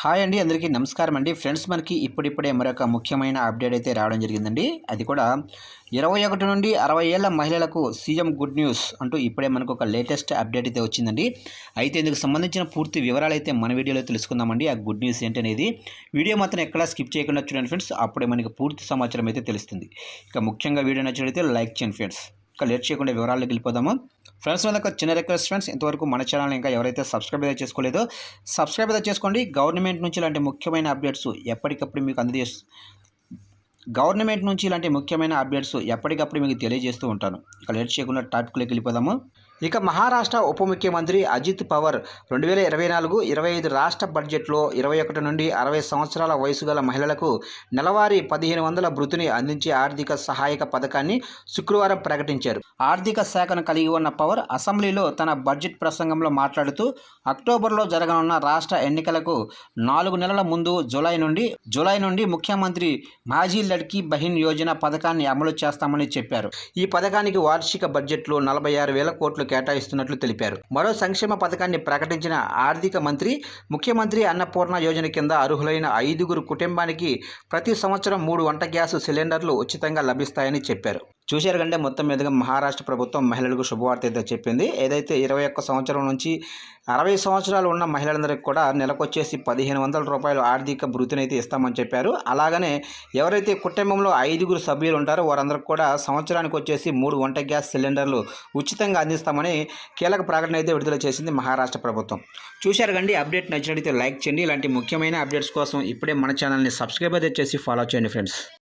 Hi అండి అందరికీ నమస్కారం అండి. ఫ్రెండ్స్ మనకి ఇప్పుడిప్పుడే మరొక ముఖ్యమైన అప్డేట్ అయితే రావడం జరిగిందండి. అది కూడా ఇరవై ఒకటి నుండి అరవై ఏళ్ళ మహిళలకు సీఎం గుడ్ న్యూస్ అంటూ ఇప్పుడే మనకు ఒక లేటెస్ట్ అప్డేట్ అయితే వచ్చిందండి. అయితే ఇందుకు సంబంధించిన పూర్తి వివరాలు అయితే మన వీడియోలో తెలుసుకుందామండి. ఆ గుడ్ న్యూస్ ఏంటనేది అనేది వీడియో మాత్రం ఎక్కడా స్కిప్ చేయకుండా చూడండి ఫ్రెండ్స్. అప్పుడే మనకి పూర్తి సమాచారం అయితే తెలుస్తుంది. ఇక ముఖ్యంగా వీడియో నచ్చినట్లయితే లైక్ చేయండి ఫ్రెండ్స్. ఇక లేట్ చేయకుండా వివరాల్లోకి వెళ్ళిపోదాము. ఫ్రెండ్స్ వాళ్ళకి చిన్న రిక్వెస్ట్ ఫ్రెండ్స్ ఇంతవరకు మన ఛానల్ ఇంకా ఎవరైతే సబ్స్క్రైబ్ అయితే చేసుకోలేదో సబ్స్క్రైబ్ అయితే చేసుకోండి. గవర్నమెంట్ నుంచి ఇలాంటి ముఖ్యమైన అప్డేట్స్ ఎప్పటికప్పుడు మీకు అందజేస్తూ గవర్నమెంట్ నుంచి ఇలాంటి ముఖ్యమైన అప్డేట్స్ ఎప్పటికప్పుడు మీకు తెలియజేస్తూ ఉంటాను. ఇక లేట్ చేయకుండా టాపిక్లోకి వెళ్ళిపోదాము. ఇక మహారాష్ట్ర ఉప ముఖ్యమంత్రి అజిత్ పవర్ రెండు వేల ఇరవై నాలుగు ఇరవై ఐదు రాష్ట్ర బడ్జెట్లో ఇరవై ఒకటి నుండి అరవై సంవత్సరాల వయసు గల మహిళలకు నెలవారీ పదిహేను వందల భృతిని అందించే ఆర్థిక సహాయక పథకాన్ని శుక్రవారం ప్రకటించారు. ఆర్థిక శాఖను కలిగి ఉన్న పవర్ అసెంబ్లీలో తన బడ్జెట్ ప్రసంగంలో మాట్లాడుతూ అక్టోబర్లో జరగనున్న రాష్ట్ర ఎన్నికలకు నాలుగు నెలల ముందు జూలై నుండి జూలై నుండి ముఖ్యమంత్రి మాజీ లడ్కీ బహిన్ యోజన పథకాన్ని అమలు చేస్తామని చెప్పారు. ఈ పథకానికి వార్షిక బడ్జెట్లో నలభై ఆరు వేల కోట్లు కేటాయిస్తున్నట్లు తెలిపారు. మరో సంక్షేమ పథకాన్ని ప్రకటించిన ఆర్థిక మంత్రి ముఖ్యమంత్రి అన్నపూర్ణ యోజన కింద అర్హులైన ఐదుగురు కుటుంబానికి ప్రతి సంవత్సరం మూడు వంట గ్యాస్ సిలిండర్లు ఉచితంగా లభిస్తాయని చెప్పారు. చూశారు కంటే మొత్తం మీదుగా మహారాష్ట్ర ప్రభుత్వం మహిళలకు శుభవార్త అయితే చెప్పింది. ఏదైతే ఇరవై ఒక్క సంవత్సరం నుంచి అరవై సంవత్సరాలు ఉన్న మహిళలందరికీ కూడా నెలకొచ్చేసి పదిహేను వందల రూపాయలు ఆర్థిక భృతిని అయితే ఇస్తామని చెప్పారు. అలాగనే ఎవరైతే కుటుంబంలో ఐదుగురు సభ్యులు ఉంటారో వారందరికీ కూడా సంవత్సరానికి వచ్చేసి మూడు వంట గ్యాస్ సిలిండర్లు ఉచితంగా అందిస్తామని కీలక ప్రకటన అయితే విడుదల చేసింది మహారాష్ట్ర ప్రభుత్వం. చూశారు కండి అప్డేట్ నచ్చినట్లయితే లైక్ చేయండి. ఇలాంటి ముఖ్యమైన అప్డేట్స్ కోసం ఇప్పుడే మన ఛానల్ని సబ్స్క్రైబ్ అయితే చేసి ఫాలో చేయండి ఫ్రెండ్స్.